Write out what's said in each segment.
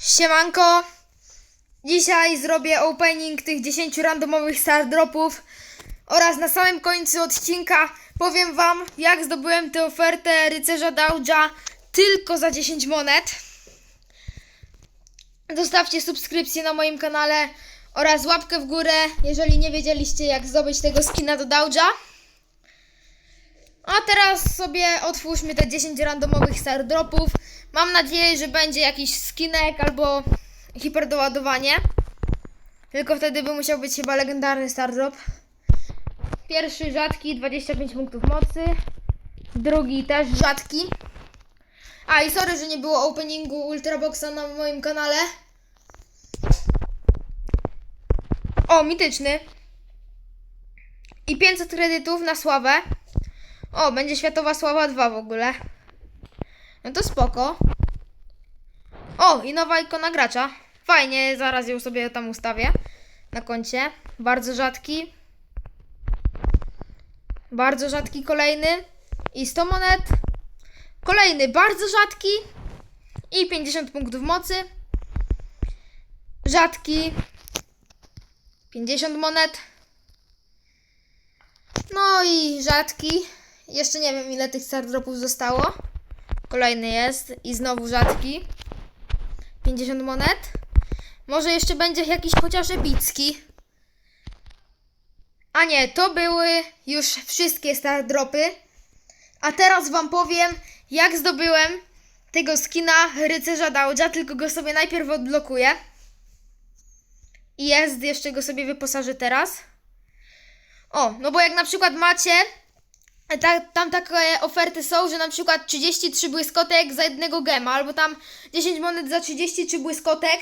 Siemanko! Dzisiaj zrobię opening tych 10 randomowych star dropów oraz na samym końcu odcinka powiem wam jak zdobyłem tę ofertę rycerza Dowdża tylko za 10 monet. Zostawcie subskrypcję na moim kanale oraz łapkę w górę, jeżeli nie wiedzieliście jak zdobyć tego skina do Dowdża. A teraz sobie otwórzmy te 10 randomowych star dropów. Mam nadzieję, że będzie jakiś skinek albo hiperdoładowanie. Tylko wtedy by musiał być chyba legendarny star drop. Pierwszy rzadki 25 punktów mocy. Drugi też rzadki. A i sorry, że nie było openingu Ultraboxa na moim kanale. O, mityczny. I 500 kredytów na sławę. O, będzie Światowa Sława 2 w ogóle. No to spoko. O, i nowa ikona gracza. Fajnie, zaraz ją sobie tam ustawię na koncie. Bardzo rzadki. Bardzo rzadki kolejny. I 100 monet. Kolejny bardzo rzadki. I 50 punktów mocy. Rzadki. 50 monet. No i rzadki. Jeszcze nie wiem ile tych star dropów zostało. Kolejny jest i znowu rzadki. 50 monet. Może jeszcze będzie jakiś chociaż epicki. A nie, to były już wszystkie star dropy. A teraz wam powiem, jak zdobyłem tego skina rycerza Dowdża, tylko go sobie najpierw odblokuję. I jest, jeszcze go sobie wyposażę teraz. O, no bo jak na przykład macie ta, tam takie oferty są, że na przykład 33 błyskotek za jednego gema, albo tam 10 monet za 33 błyskotek,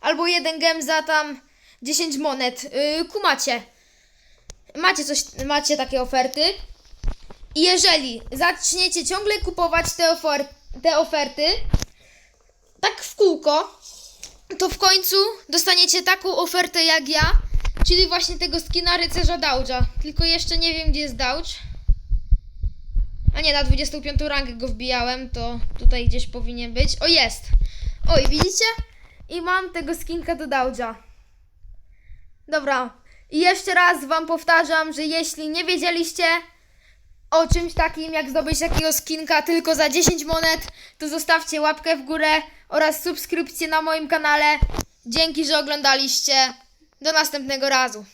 albo jeden gem za tam 10 monet. Yy, kumacie. Macie coś, macie takie oferty. I jeżeli zaczniecie ciągle kupować te, ofer te oferty, tak w kółko, to w końcu dostaniecie taką ofertę jak ja, czyli właśnie tego skina rycerza Dowdża. Tylko jeszcze nie wiem, gdzie jest Dowdż. Nie, na 25 rangę go wbijałem, to tutaj gdzieś powinien być. O, jest! Oj, widzicie? I mam tego skinka do Dowdża. Dobra. I jeszcze raz wam powtarzam, że jeśli nie wiedzieliście o czymś takim, jak zdobyć takiego skinka tylko za 10 monet, to zostawcie łapkę w górę oraz subskrypcję na moim kanale. Dzięki, że oglądaliście. Do następnego razu.